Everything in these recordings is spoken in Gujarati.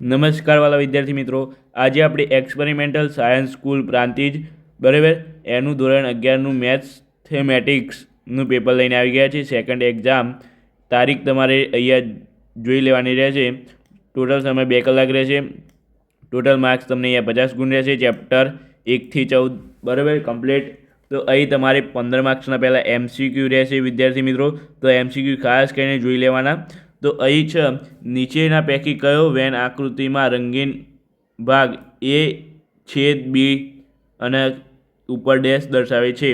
નમસ્કાર વાલા વિદ્યાર્થી મિત્રો. આજે આપણે એક્સપેરિમેન્ટલ સાયન્સ સ્કૂલ પ્રાંતિજ, બરાબર? એનું ધોરણ અગિયારનું મેથ્સ થેમેટિક્સનું પેપર લઈને આવી ગયા છે સેકન્ડ એક્ઝામ તારીખ તમારે અહીંયા જોઈ લેવાની રહેશે. ટોટલ સમય બે કલાક રહેશે. ટોટલ માર્ક્સ તમને અહીંયા પચાસ ગુણ રહેશે ચેપ્ટર એકથી ચૌદ, બરાબર? કમ્પ્લીટ તો અહીં તમારે પંદર માર્ક્સના પહેલાં એમસીક્યુ રહેશે વિદ્યાર્થી મિત્રો. તો એમસીક્યુ ખાસ કરીને જોઈ લેવાના. તો અહીં છે. નીચેના પૈકી કયો વેન આકૃતિમાં રંગીન ભાગ એ, છેદ, બી અને ઉપર ડેશ દર્શાવે છે?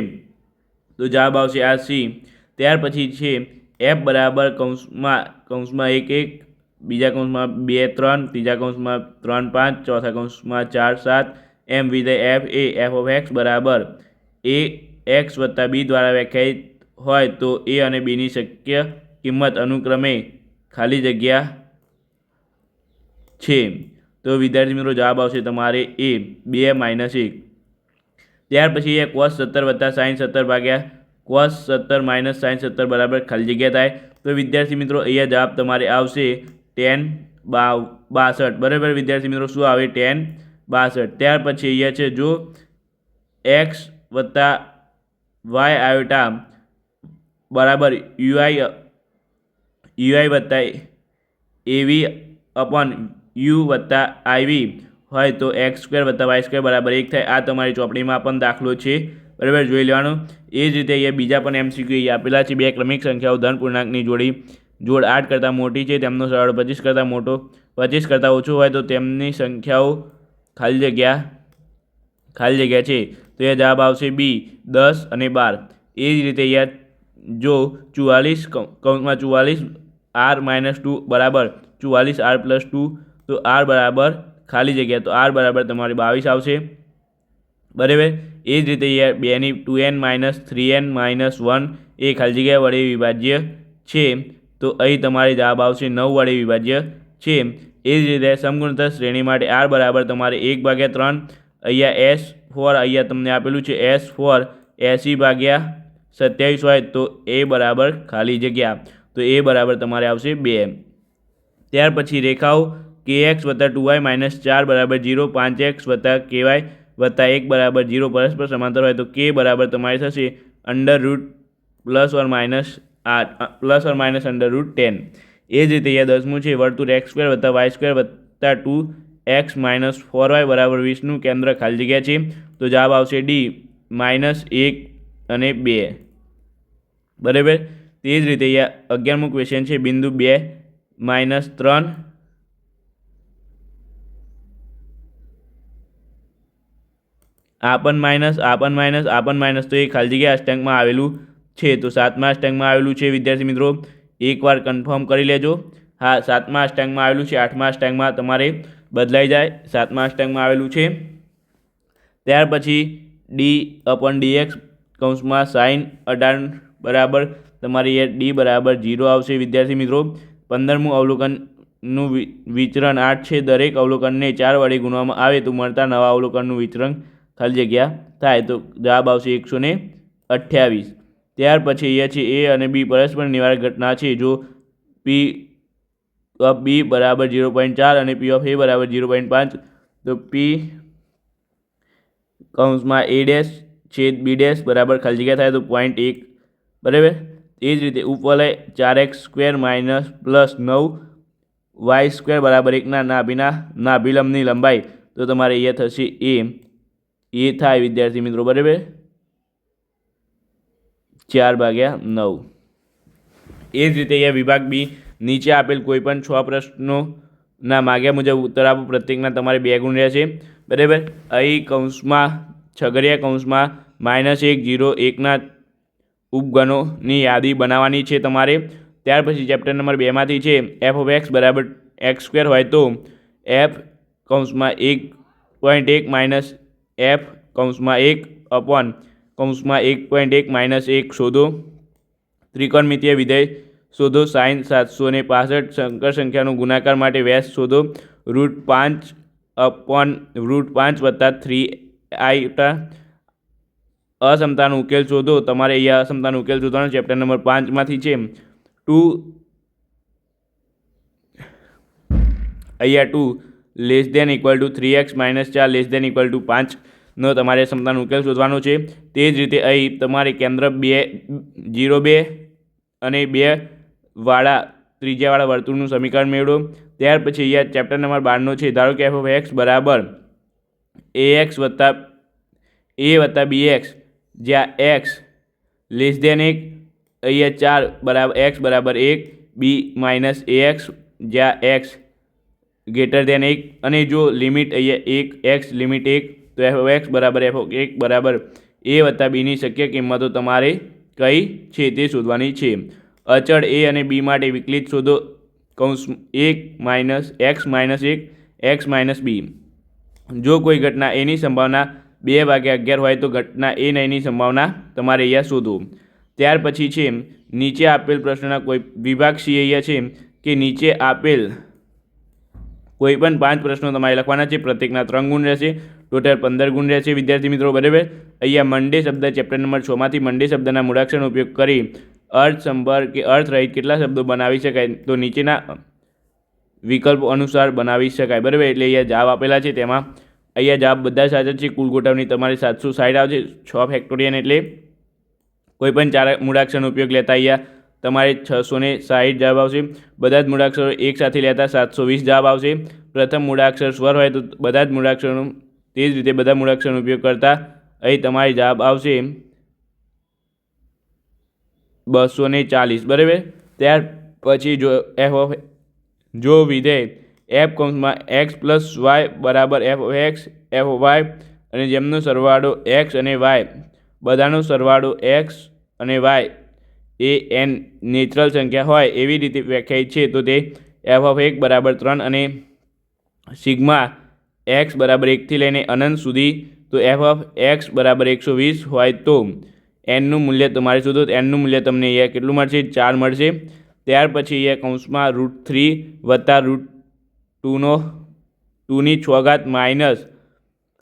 તો જવાબ આવશે આ સી. ત્યાર પછી છે, એફ બરાબર કૌંસમાં કૌંસમાં એક એક. બીજા કૌંસમાં બે, ત્રણ. ત્રીજા કૌંસમાં ત્રણ, પાંચ. ચોથા કૌંસમાં ચાર, સાત. એમ with F A, F of X બરાબર. એ, એક્સ વત્તા બી દ્વારા વ્યાખ્યાયિત હોય તો એ અને બીની શક્ય કિંમત અનુક્રમે ખાલી જગ્યા છે. તો વિદ્યાર્થી મિત્રો, જવાબ આવશે તમારે એ બે માઇનસ એક. ત્યાર પછી એ કોસ સત્તર વત્તા સાઈન સત્તર ભાગ્યા કોસ સત્તર માઇનસ સાઈન સત્તર બરાબર ખાલી જગ્યા થાય. તો વિદ્યાર્થી મિત્રો, અહીંયા જવાબ તમારે આવશે ટેન બા બાસઠ. બરાબર વિદ્યાર્થી મિત્રો, શું આવે? ટેન બાસઠ. ત્યાર પછી અહીંયા છે, જો એક્સ વત્તા વાય આયોટા બરાબર યુઆઈ યુઆઈ વત્તા એવી અપોન યુ વત્તા આઈવી હોય તો એક્સ સ્ક્વેર વત્તા વાય સ્ક્વેર બરાબર એક થાય. આ તમારી ચોપડીમાં પણ દાખલો છે. બરાબર, જોઈ લેવાનો. એ જ રીતે અહીંયા બીજા પણ એમસીક્યુ આપેલા છે. બે ક્રમિક સંખ્યાઓ, ધન પૂર્ણાંકની જોડી, જોડ આઠ કરતાં મોટી છે, તેમનો સરળ પચીસ કરતાં મોટો, પચીસ કરતાં ઓછો હોય તો તેમની સંખ્યાઓ ખાલી જગ્યા ખાલી જગ્યા છે. તો એ જવાબ આવશે બી, દસ અને બાર. એ જ રીતે અહીંયા જો ચુવાલીસ કૌંસમાં ચુમ્માલીસ આર માઇનસ ટુ બરાબર ચુવાલીસ આર પ્લસ ટુ, તો આર બરાબર ખાલી જગ્યા, તો આર બરાબર તમારી બાવીસ આવશે. બરાબર? એ જ રીતે અહીંયા બેની two N minus three N minus one, એ ખાલી જગ્યા વડે વિભાજ્ય છે. તો અહીં તમારે જવાબ આવશે નવ વડે વિભાજ્ય છે. એ જ રીતે સમગુણોત્તર શ્રેણી માટે આર બરાબર તમારે એક ભાગ્યા ત્રણ, અહીંયા એસ ફોર અહીંયા તમને આપેલું છે, એસ ફોર એંસી ભાગ્યા સત્યાવીસ હોય તો એ બરાબર ખાલી જગ્યા. તો એ બરાબર તમારે આવશે બે ત્યાર પછી રેખાઓ કે એક્સ વત્તા ટુ વાય માઇનસ ચાર બરાબર જીરો, પાંચ એક્સ વત્તા કે વાય વત્તા એક બરાબર જીરો પરસ્પર સમાંતર હોય તો કે બરાબર તમારે થશે under root plus or minus આઠ plus or minus under root ten. એ જ રીતે અહીંયા દસમું છે, વર્તુળ એક્સ સ્ક્વેર વત્તા વાય સ્ક્વેર વત્તા two X minus four Y બરાબર વીસનું કેન્દ્ર ખાલી જગ્યા છે. તો જવાબ આવશે ડી, માઇનસ એક અને બે. બરાબર? તે જ રીતે અગિયારમું ક્વેશ્ચન છે, બિંદુ બે, માઇનસ ત્રણ. આ પણ માઇનસ, આ પણ માઇનસ, આ પણ માઇનસ. તો એ ખાલી જગ્યા અષ્ટાંકમાં આવેલું છે. તો સાતમા અષ્ટાંકમાં આવેલું છે, વિદ્યાર્થી મિત્રો. એકવાર કન્ફર્મ કરી લેજો. હા, સાતમા અષ્ટાંકમાં આવેલું છે, આઠમા અષ્ટાંકમાં તમારે બદલાઈ જાય. સાતમા અષ્ટાંકમાં આવેલું છે. ત્યાર પછી ડી અપન ડીએક્સ કૌંસમાં સાઇન અઢાર બરાબર તમારી એ ડી બરાબર જીરો આવશે. વિદ્યાર્થી મિત્રો, પંદરમું અવલોકનનું વિચરણ આઠ છે. દરેક અવલોકનને ચાર વડે ગુણવામાં આવે તો મળતા નવા અવલોકનનું વિચરણ ખાલી જગ્યા થાય તો જવાબ આવશે એકસો ને અઠ્યાવીસ. ત્યાર પછી અહીંયા છે એ અને બી પરસ્પર નિવારક ઘટના છે. જો પી ઓફ બી બરાબર ઝીરો પોઈન્ટ ચાર અને પી ઓફ એ બરાબર ઝીરો પોઈન્ટ પાંચ, તો પી કૌંસમાં એ ડેશ છેદ બી ડેશ બરાબર ખાલી જગ્યા થાય તો પોઈન્ટ એક. બરાબર? એ જ રીતે ઉપવલય ચાર એક્સ સ્ક્વેર માઇનસ પ્લસ નવ વાય સ્ક્વેર બરાબર એકના નાભીના નાભિલંબની લંબાઈ. તો તમારે એ થશે એ. એ થાય વિદ્યાર્થી મિત્રો, બરાબર? ચાર ભાગ્યા નવ. એ જ રીતે અહીંયા વિભાગ બી નીચે આપેલ કોઈપણ છ પ્રશ્નોના માગ્યા મુજબ ઉત્તર આપો. પ્રત્યેકના તમારે બે ગુણ રહેશે બરાબર? અહીં કૌંસમાં છગડિયા કૌંસમાં માઇનસ એક, જીરો, એકના ઉપગણોની યાદી બનાવવાની છે તમારે. ત્યાર પછી ચેપ્ટર નંબર બેમાંથી છે એફ ઓફ એક્સ બરાબર એક્સ સ્ક્વેર હોય તો એફ કૌંસમાં એક પોઈન્ટ એક માઇનસ એફ કૌંસમાં એક અપોન કૌંસમાં એક પોઈન્ટ એક માઇનસ એક શોધો. ત્રિકોણમિતીય વિધેય શોધો. સાઇન સાતસો ને પાસઠ સંકર સંખ્યાનો ગુણાકાર માટે વ્યાસ શોધો. રૂટ પાંચ અપોન રૂટ પાંચ વત્તા થ્રી આઈટા અસમતાનો ઉકેલ શોધો. તમારે અહીંયા અસમતાનો ઉકેલ શોધવાનો ચેપ્ટર નંબર પાંચમાંથી છે. ટુ અહીંયા two less than equal to three X minus ચાર લેસ દેન ઇક્વલ ટુ પાંચનો તમારે ક્ષમતાનો ઉકેલ શોધવાનો છે. તે જ રીતે અહીં તમારે કેન્દ્ર બે જીરો બે અને બે વાળા ત્રીજાવાળા વર્તુળનું સમીકરણ મેળવો. ત્યાર પછી અહીંયા ચેપ્ટર નંબર બારનો છે. ધારો કે એફ ઓફ એક્સ બરાબર એ એક્સ વત્તા એ વત્તા બી એક્સ જ્યાં એક્સ લેસ દેન એક, અહીંયા ચાર બરાબર એક્સ બરાબર એક બી માઇનસ એ એક્સ જ્યાં એક્સ ગ્રેટર દેન એક, અને જો લિમિટ અહીંયા એક એક્સ લિમિટ એક, તો એફ એક્સ બરાબર એફ એક બરાબર એ વત્તા બીની શક્ય કિંમતો તમારે કઈ છે તે શોધવાની છે. અચળ એ અને બી માટે વિકલિત શોધો, કૌંસ એક માઇનસ એક્સ માઇનસ એક એક્સ માઇનસ બી જો કોઈ ઘટના એની સંભાવના બે વાગે અગિયાર હોય તો ઘટના એ નહીંની સંભાવના તમારે અહીંયા શોધો ત્યાર પછી છે, નીચે આપેલ પ્રશ્નના કોઈ વિભાગ સી અહીંયા છે કે નીચે આપેલ કોઈ પણ પાંચ પ્રશ્નો તમારે લખવાના છે, પ્રત્યેકના ત્રણ ગુણ રહેશે, ટોટલ પંદર ગુણ રહેશે. વિદ્યાર્થી મિત્રો, બરાબર? અહીંયા મંડે શબ્દ ચેપ્ટર નંબર છમાંથી મંડે શબ્દના મૂળાક્ષરનો ઉપયોગ કરી અર્થ સંભર કે અર્થ રહિત કેટલા શબ્દો બનાવી શકાય તો નીચેના વિકલ્પો અનુસાર બનાવી શકાય. બરાબર? એટલે અહીંયા જવાબ આપેલા છે, તેમાં અહીંયા જવાબ બધા સાચા છે કુલ ગોઠવણી તમારી સાતસો સાઠ આવશે છ ફેક્ટોરિયન એટલે કોઈ પણ ચાર મૂળાક્ષરનો ઉપયોગ લેતા અહીંયા તમારે છસો ને સાઠ જવાબ આવશે. બધા જ મૂળાક્ષરો એકસાથે લેતા સાતસો વીસ જવાબ આવશે. પ્રથમ મૂળાક્ષર સ્વર હોય તો બધા જ મૂળાક્ષરનો તે જ રીતે બધા મૂળાક્ષરનો ઉપયોગ કરતા અહીં તમારી જવાબ આવશે બસો ને ચાલીસ. બરાબર? ત્યાર પછી જો એફ જો વિધેય એફ કૌંસમાં એક્સ પ્લસ વાય બરાબર એફ એક્સ એફ વાય અને જેમનો સરવાળો એક્સ અને વાય બધાનો સરવાળો એક્સ અને વાય એ એન નેચરલ સંખ્યા હોય એવી રીતે વ્યાખ્યાયિત છે. તો તે એફ ઓફ એક બરાબર ત્રણ અને સિગ્મા એક્સ બરાબર એકથી લઈને અનંત સુધી. તો એફ ઓફ એક્સ બરાબર એકસો વીસ હોય તો એનનું મૂલ્ય તમારે શોધો. તો એનનું મૂલ્ય તમને અહીંયા કેટલું મળશે? ચાર મળશે. ત્યાર પછી અહીંયા કૌંસમાં રૂટ થ્રી વત્તા રૂટ ટુનો, ટુની છ ઘાત minus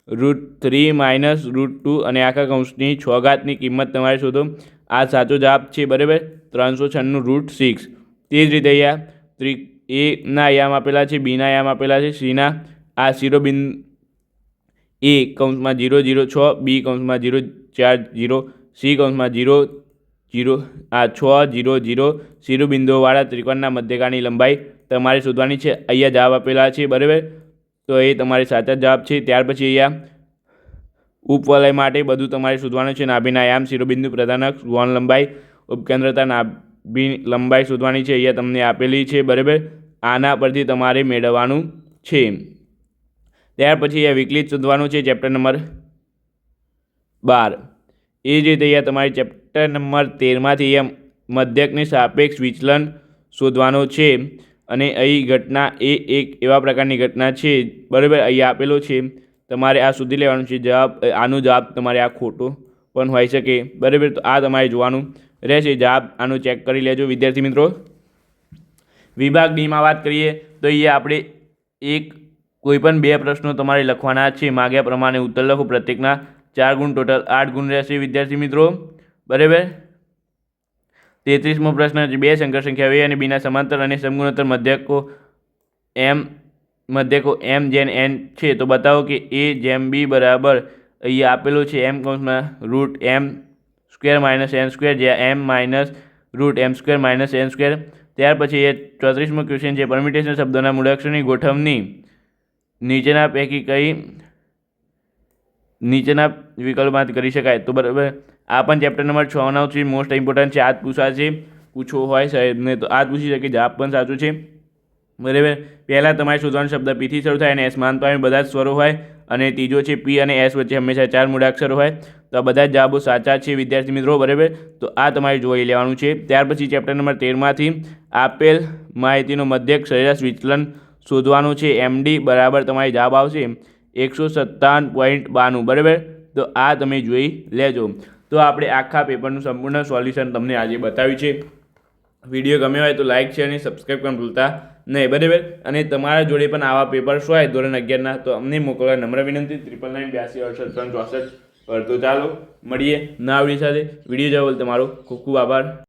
root three minus root two અને આખા કૌંસની છ ઘાતની કિંમત તમારે શોધો. આ સાચો જવાબ છે બરાબર ત્રણસો છન્નું રૂટ સિક્સ. તે જ રીતે અહીંયા ત્રિ એના યામ આપેલા છે બીના યામ આપેલા છે સીના આ શિરોબિંદ એ કૌંસમાં જીરો જીરો, છ, બી કૌંસમાં જીરો, ચાર, જીરો, સી કૌંસમાં જીરો જીરો, આ છ, જીરો જીરો શિરોબિંદુઓવાળા ત્રિકોણના મધ્યકાની લંબાઈ તમારે શોધવાની છે. અહીંયા જવાબ આપેલા છે, બરાબર? તો એ તમારે સાચા જવાબ છે. ત્યાર પછી અહીંયા ઉપવલય માટે બધું તમારે શોધવાનું છે. નાભીના યામ શિરોબિંદુ પ્રધાનક ગૌણ લંબાઈ, ઉપકેન્દ્રતા નાભી લંબાઈ શોધવાની છે. અહીંયા તમને આપેલી છે, બરાબર? આના પરથી તમારે મેળવવાનું છે. ત્યાર પછી અહીંયા વિકલિત શોધવાનું છે, ચેપ્ટર નંબર બાર. એ જ રીતે અહીંયા તમારે ચેપ્ટર નંબર તેરમાંથી અહીંયા મધ્યકની સાપેક્ષ વિચલન શોધવાનો છે. અને અહીં ઘટના એ એક એવા પ્રકારની ઘટના છે. બરાબર અહીંયા આપેલો છે. તમારે આ શોધી લેવાનું છે. જવાબ આનો જવાબ તમારે આ ખોટો પણ હોઈ શકે. બરાબર, તો આ તમારે જોવાનું રહેશે. જવાબ આનો ચેક કરી લેજો, વિદ્યાર્થી મિત્રો. વિભાગ ડીમાં વાત કરીએ, તો અહીંયા આપણે એક કોઈપણ બે પ્રશ્નો તમારે લખવાના છે. માગ્યા પ્રમાણે ઉત્તર લખો. પ્રત્યેકના ચાર ગુણ ટોટલ આઠ ગુણ રહેશે, વિદ્યાર્થી મિત્રો. બરાબર? તેત્રીસમો પ્રશ્ન બે સંકર સંખ્યા એ અને બીના સમાંતર અને સમગુણોત્તર મધ્યકો એમ મધ્યકો એમ જેન એન છે. તો બતાવો કે એ જેમ બી બરાબર અહીંયા આપેલું છે, એમ કૌંસમાં root M square minus N square જ્યાં M minus root M square minus N square. ત્યાર પછી એ ચોત્રીસમો ક્વેશ્ચન છે પરમિટેશન શબ્દોના મૂળાક્ષરની ગોઠવણી. નીચેના પૈકી કઈ, નીચેના વિકલ્પમાં કરી શકાય. તો બરાબર આ પણ ચેપ્ટર નંબર છ છે. મોસ્ટ ઇમ્પોર્ટન્ટ છે, આ જ પૂછાશે પૂછવો હોય સાહેબને તો આ જ પૂછી શકે જવાબ પણ સાચું છે. બરાબર? પહેલાં તમારે શોધવાનો શબ્દ પીથી શરૂ થાય અને એસ માનતો પામે, બધા જ સ્વરો હોય અને ત્રીજો છે પી અને એસ વચ્ચે હંમેશા ચાર મૂળાક્ષરો હોય. તો આ બધા જ જવાબો સાચા છે, વિદ્યાર્થી મિત્રો, બરાબર? તો આ તમારે જોઈ લેવાનું છે. ત્યાર પછી ચેપ્ટર નંબર તેરમાંથી આપેલ માહિતીનો મધ્યક સરેરાશ વિચલન શોધવાનું છે. એમડી બરાબર તમારી જવાબ આવશે એકસો સત્તાવન પોઈન્ટ બાનું બરાબર? તો આ તમે જોઈ લેજો. તો આપણે આખા પેપરનું સંપૂર્ણ સોલ્યુશન તમને આજે બતાવ્યું છે. વીડિયો ગમ્યો હોય તો લાઇક છે અને સબસ્ક્રાઈબ પણ ભૂલતા નહીં. બરાબર? અને તમારા જોડે પણ આવા પેપર્સ હોય, ધોરણ અગિયારના, તો અમને મોકલવા નમ્ર વિનંતી. ત્રિપલ નાઇન બ્યાસી અડસઠ ત્રણ ચોસઠ પર તો ચાલો, મળીએ ના આવડી સાથે. વીડિયો જોવા તમારો ખૂબ ખૂબ આભાર.